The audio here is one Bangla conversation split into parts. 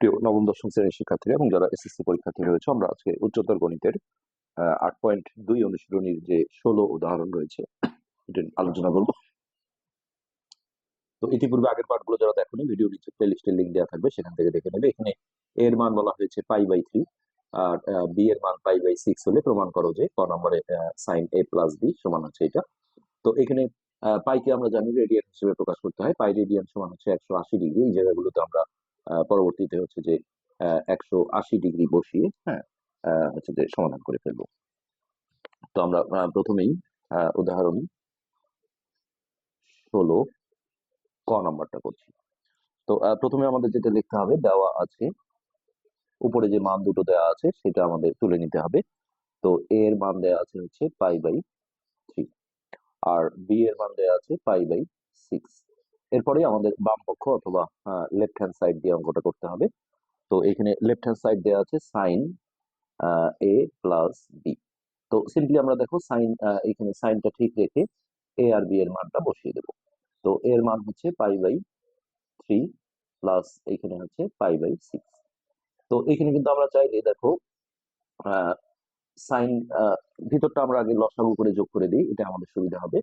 প্রিয় নবম, দশম শ্রেণির শিক্ষার্থীরা এবং যারা এসএসসি পরীক্ষার্থী রয়েছে, আমরা আজকে উচ্চতর গণিতের আট পয়েন্ট দুই অনুশীলনীর যে ষোলো উদাহরণ রয়েছে এটা আলোচনা করব। তো ইতিপূর্বে আগের পার্টগুলো যারা ভিডিও নিচে প্লেলিস্টের লিঙ্ক দেওয়া থাকবে, সেখান থেকে দেখে নেবে। এখানে এর মান বলা হয়েছে পাই বাই থ্রি আর বি এর মান পাই বাই সিক্স হলে প্রমাণ করো যে ক নম্বরে সাইন এ প্লাস বি সমান হচ্ছে এটা। তো এখানে পাইকে আমরা জানি রেডিয়ান হিসেবে প্রকাশ করতে হয়। পাই রেডিয়ান সমান হচ্ছে একশো আশি ডিগ্রি এই জায়গাগুলোতে আমরা পরবর্তীতে হচ্ছে যে একশো আশি ডিগ্রি বসিয়ে হ্যাঁ হচ্ছে যে সমাধান করে ফেলব। তো আমরা প্রথমেই উদাহরণ ষোলো, ক নাম্বারটা করছি। তো প্রথমে আমাদের যেটা লিখতে হবে, দেওয়া আছে, উপরে যে মান দুটো দেওয়া আছে, সেটা আমাদের তুলে নিতে হবে। তো এর মান দেওয়া আছে হচ্ছে পাই বাই থ্রি, আর বি এর মান দেওয়া আছে পাই বাই সিক্স। এরপরে আমাদের বাম পক্ষ অথবা লেফট হ্যান্ড সাইড দিয়ে অঙ্কটা করতে হবে। তো এখানে লেফট হ্যান্ড সাইড দেওয়া আছে সাইন এ প্লাস বি তো সিম্পলি আমরা দেখো সাইন এখানে সাইনটা ঠিক রেখে এ আর বি এর মানটা বসিয়ে দেব। তো এর মান হচ্ছে পাই বাই থ্রি প্লাস এখানে হচ্ছে পাই বাই সিক্স তো এখানে কিন্তু আমরা চাইলে দেখো সাইন ভিতরটা আমরা আগে লসাগু করে যোগ করে দিই, এটা আমাদের সুবিধা হবে।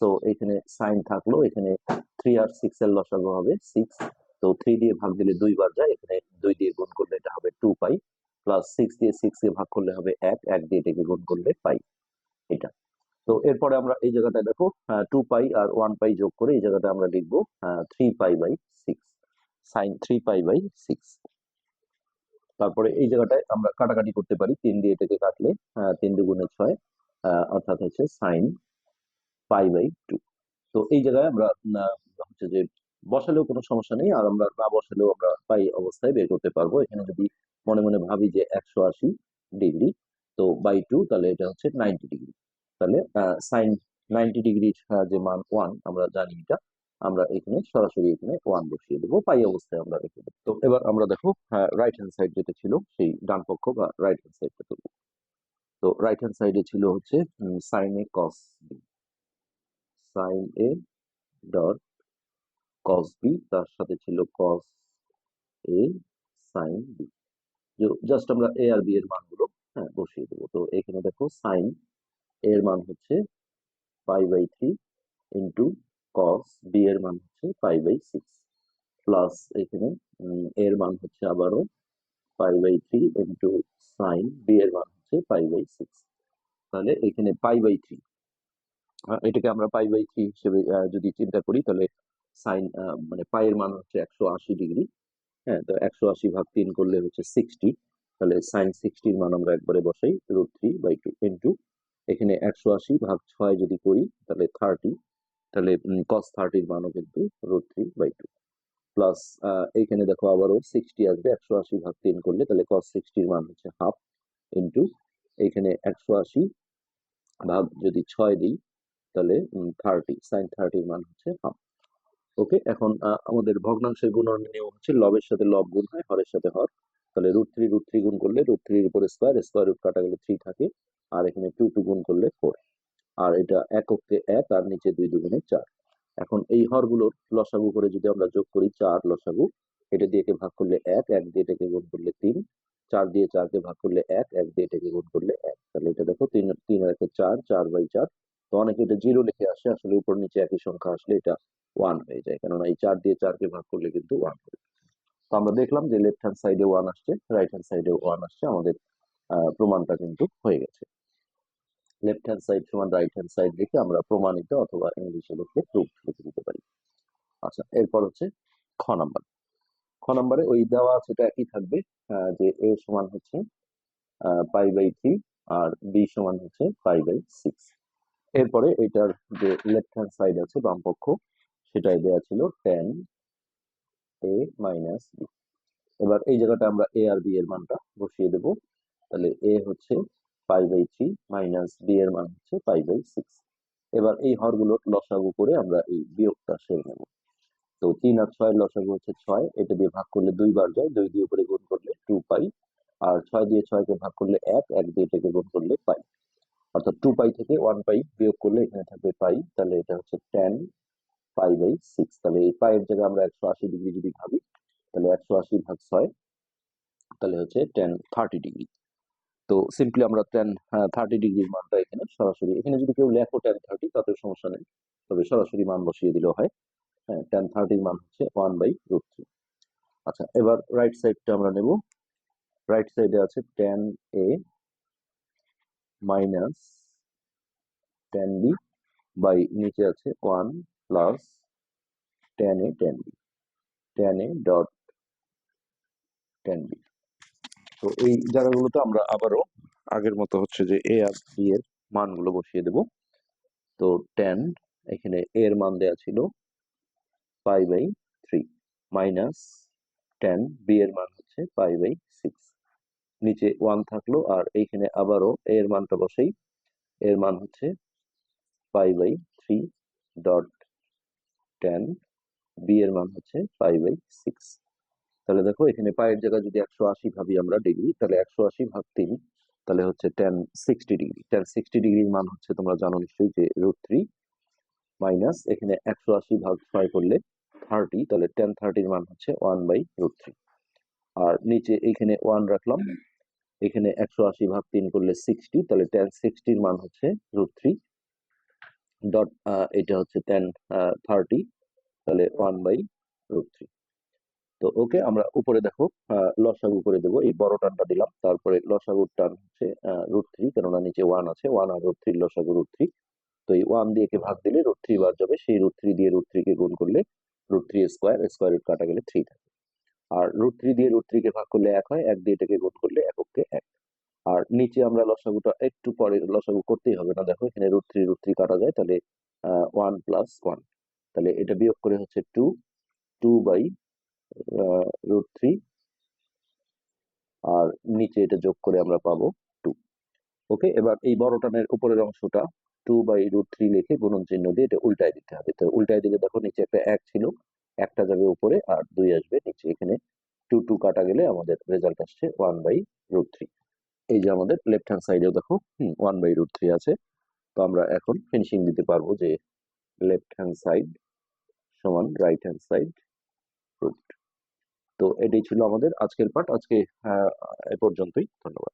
সো এখানে সাইন থাকল, এখানে থ্রি আর সিক্স এর লসাগু হবে সিক্স তো থ্রি দিয়ে ভাগ দিলে দুইবার যায়, এখানে দুই দিয়ে গুণ করলে এটা হবে টু পাই প্লাস সিক্স দিয়ে সিক্স দিয়ে ভাগ করলে হবে এক এক দিয়ে এটাকে গুণ করলে পাই এটা। তো এরপরে আমরা এই জায়গাটা দেখো টু পাই আর ওয়ান পাই যোগ করে এই জায়গাটা আমরা লিখব three pi by six sine three pi by six তারপরে এই জায়গাটায় আমরা কাটাকাটি করতে পারি, তিন দিয়ে এটাকে কাটলে তিন দুগুণে ছয় অর্থাৎ হচ্ছে সাইন পাই বাই টু তো এই জায়গায় আমরা হচ্ছে যে বসালেও কোনো সমস্যা নেই, আর আমরা না বসালেও আমরা পাই অবস্থায় বের করতে পারব। এখানে যদি মনে মনে ভাবি যে একশো আশি ডিগ্রি তো বাই টু তাহলে এটা হচ্ছে নাইনটি ডিগ্রি তাহলে সাইন নাইনটি ডিগ্রির যে মান ওয়ান আমরা জানি এটা, আমরা এখানে সরাসরি এখানে ওয়ান বসিয়ে দেবো, পাই অবস্থায় আমরা রেখে দেবো। তো এবার আমরা দেখো রাইট হ্যান্ড সাইড যেটা ছিল, সেই ডান পক্ষ বা রাইট হ্যান্ড সাইডটা তুলব তো রাইট হ্যান্ড সাইডে ছিল হচ্ছে sine A cos sine A dot cos B তার সাথে ছিল cos A sine B just আমরা এ আর বি এর মানগুলো হ্যাঁ বসিয়ে দেবো। তো এখানে দেখো সাইন এর মান হচ্ছে pi by three into cos B এর মান হচ্ছে পাই বাই সিক্স প্লাস এখানে এর মান হচ্ছে আবারও pi by three into sine B এর মান হচ্ছে পাই বাই সিক্স তাহলে এখানে পাই বাই থ্রি এটাকে আমরা পাই বাই থ্রি হিসেবে যদি চিন্তা করি, তাহলে সাইন মানে পায়ের মান হচ্ছে একশো আশি ডিগ্রি। হ্যাঁ তো একশো আশি ভাগ তিন করলে হচ্ছে সিক্সটি। তাহলে সাইন সিক্সটির মান আমরা একবারে বসাই, root three by two into এখানে একশো আশি ভাগ ছয় যদি করি, তাহলে থার্টি। তাহলে কস থার্টির মানও কিন্তু root three by two. Plus এইখানে দেখো আবারও সিক্সটি আসবে, একশো আশি ভাগ তিন করলে তাহলে কস সিক্সটির মান হচ্ছে হাফ ইন্টু এইখানে একশো আশি ভাগ যদি ছয় দিই তাহলে থার্টি সাইন থার্টির মান হচ্ছে হাফ ওকে এখন আমাদের ভগ্নাংশের গুণনের নিয়ম হচ্ছে লবের সাথে লব গুণ হয়, হরের সাথে হর। তাহলে রুট থ্রি রুট থ্রি গুণ করলে রুট থ্রির উপরে স্কোয়ার স্কোয়ার রুট কাটা গেলে থ্রি থাকে, আর এখানে টু টু গুণ করলে ফোর আর এটা এককে এক, আর নিচে দুই দুগুণে চার। এখন এই হরগুলোর লসাগু করে যদি আমরা যোগ করি চার লসাগু, এটা দিয়ে একে ভাগ করলে এক এক দিয়ে এটাকে গুণ করলে তিন। চার দিয়ে চারকে ভাগ করলে এক এক দিয়ে এটাকে গুণ করলে এক। তাহলে এটা দেখো, তিন তিন আর একে চার চার বাই চার তো অনেকে এটা জিরো লিখে আসে, আসলে উপর নিচে একই সংখ্যা আসলে এটা ওয়ান হয়ে যায়। কেননা এই চার দিয়ে চারকে ভাগ করলে কিন্তু ওয়ান হবে। তো আমরা দেখলাম যে লেফট হ্যান্ড সাইডে ওয়ান আসছে রাইট হ্যান্ড সাইডে ওয়ান আসছে, আমাদের প্রমাণটা কিন্তু হয়ে গেছে। লেফট হ্যান্ড সাইড সমান রাইট হ্যান্ড সাইড লিখে আমরা প্রমাণিত অথবা ইংলিশে লিখলে প্রুফ লিখে দিতে পারি। আচ্ছা এরপর হচ্ছে খ নাম্বার খ নাম্বারে ওই দেওয়া আছে, এটা একই থাকবে যে এ সমান হচ্ছে পাই বাই থ্রি আর বি সমান হচ্ছে পাই বাই সিক্স এরপরে এটার যে লেফট হ্যান্ড সাইড আছে বাম পক্ষ সেটাই দেওয়া ছিল টেন এ মাইনাস বি এবার এই জায়গাটা আমরা এ আর বি এর মানটা বসিয়ে দেব। তাহলে এ হচ্ছে pi by three minus B এর মান হচ্ছে পাই বাই সিক্স এবার এই হরগুলো লসাগু করে আমরা এই বিয়োগটা সেরে নেব। তো তিন আর ছয়ের লসাগু হচ্ছে ছয়, এটা দিয়ে ভাগ করলে দুইবার যায়, দুই দিয়ে উপরে গুণ করলে টু পাই আর ছয় দিয়ে ছয়কে ভাগ করলে এক এক দিয়ে এটাকে গুণ করলে পাই অর্থাৎ টু পাই থেকে ওয়ান পাই বিয়োগ করলে এখানে থাকবে পাই তাহলে এটা হচ্ছে টেন পাই বাই সিক্স তাহলে এই পাইয়ের জায়গায় আমরা একশো আশি ডিগ্রি যদি ভাবি, তাহলে একশো আশি ভাগ ছয়, তাহলে হচ্ছে টেন থার্টি ডিগ্রি তো সিম্পলি আমরা টেন থার্টি ডিগ্রির মানটা এখানে সরাসরি, এখানে যদি কেউ লেখো টেন থার্টি তাতেও সমস্যা নেই, তবে সরাসরি মান বসিয়ে দিলেও হয়। হ্যাঁ টেন থার্টির মান হচ্ছে ওয়ান বাই রুট থ্রি আচ্ছা এবার রাইট সাইডটা আমরা নেব। রাইট সাইডে আছে tan A minus tan B by নিচে আছে one plus tan A tan B tan A dot tan B তো এই জায়গাগুলোতে আমরা আবারও আগের মতো হচ্ছে যে এ আর বি এর মানগুলো বসিয়ে দেব। তো টেন এখানে এ এর মান দেওয়া ছিল pi by three minus tan B এর মান হচ্ছে পাই বাই সিক্স নিচে ওয়ান থাকল আর এইখানে আবারও এর মানটা বসেই। এর মান হচ্ছে pi by three dot tan B এর মান হচ্ছে পাই বাই সিক্স তাহলে দেখো এখানে পায়ের জায়গায় যদি একশো আশি ভাবি আমরা ডিগ্রি তাহলে একশো আশি ভাগ তিন, তাহলে হচ্ছে tan sixty degree tan sixty ডিগ্রির মান হচ্ছে তোমরা জানো নিশ্চয়ই যে রুট থ্রি মাইনাস এখানে একশো আশি ভাগ ছয় করলে থার্টি তাহলে টেন থার্টির মান হচ্ছে ওয়ান বাই রুট থ্রি আর নিচে এখানে ওয়ান রাখলাম এখানে একশো আশি ভাগ তিন করলে সিক্সটি তাহলে টেন সিক্সটির মান হচ্ছে রুট থ্রি ডট এটা হচ্ছে টেন থার্টি তাহলে ওয়ান বাই রুট থ্রি তো ওকে আমরা উপরে দেখো লসাগু করে দেবো, এই বড় টানটা দিলাম, তারপরে লসাগুর টান হচ্ছে রুট থ্রি কেননা নিচে ওয়ান আছে ওয়ান আর রুট থ্রি লসাগু রুট থ্রি তো এই ওয়ান দিয়ে কে ভাগ দিলে রুট থ্রি বার যাবে, সেই রুট থ্রি দিয়ে রুট থ্রি কে গুণ করলে root three square square root কাটা গেলে থ্রি থাকে। আর রুট থ্রি দিয়ে রুট থ্রি কে ভাগ করলে এক হয়, এক দিয়ে এটাকে গুণ করলে এককে এক। আর নিচে আমরা লসাগুটা একটু পরে লসাগু করতেই হবে না, দেখো এখানে রুট থ্রি রুট থ্রি কাটা যায়, তাহলে ওয়ান প্লাস ওয়ান তাহলে এটা বিয়োগ করে হচ্ছে two two by root three আর নিচে এটা যোগ করে আমরা পাবো টু ওকে এবার এই বড় টানের উপরের অংশটা টু বাই রুট থ্রি লিখে গুণন চিহ্ন দিয়ে এটা উল্টায় দিতে হবে। তো উল্টায় দিলে দেখো নিচে একটা এক ছিল একটা যাবে উপরে আর দুই আসবে নিচে। এখানে টু টু কাটা গেলে আমাদের রেজাল্ট আসছে ওয়ান বাই রুট থ্রি এই যে আমাদের লেফট হ্যান্ড সাইডেও দেখো ওয়ান বাই রুট থ্রি আছে। তো আমরা এখন ফিনিশিং দিতে পারব যে লেফট হ্যান্ড সাইড সমান রাইট হ্যান্ড সাইড রুট তো এটাই ছিল আমাদের আজকের পাঠ আজকে এ পর্যন্তই। ধন্যবাদ।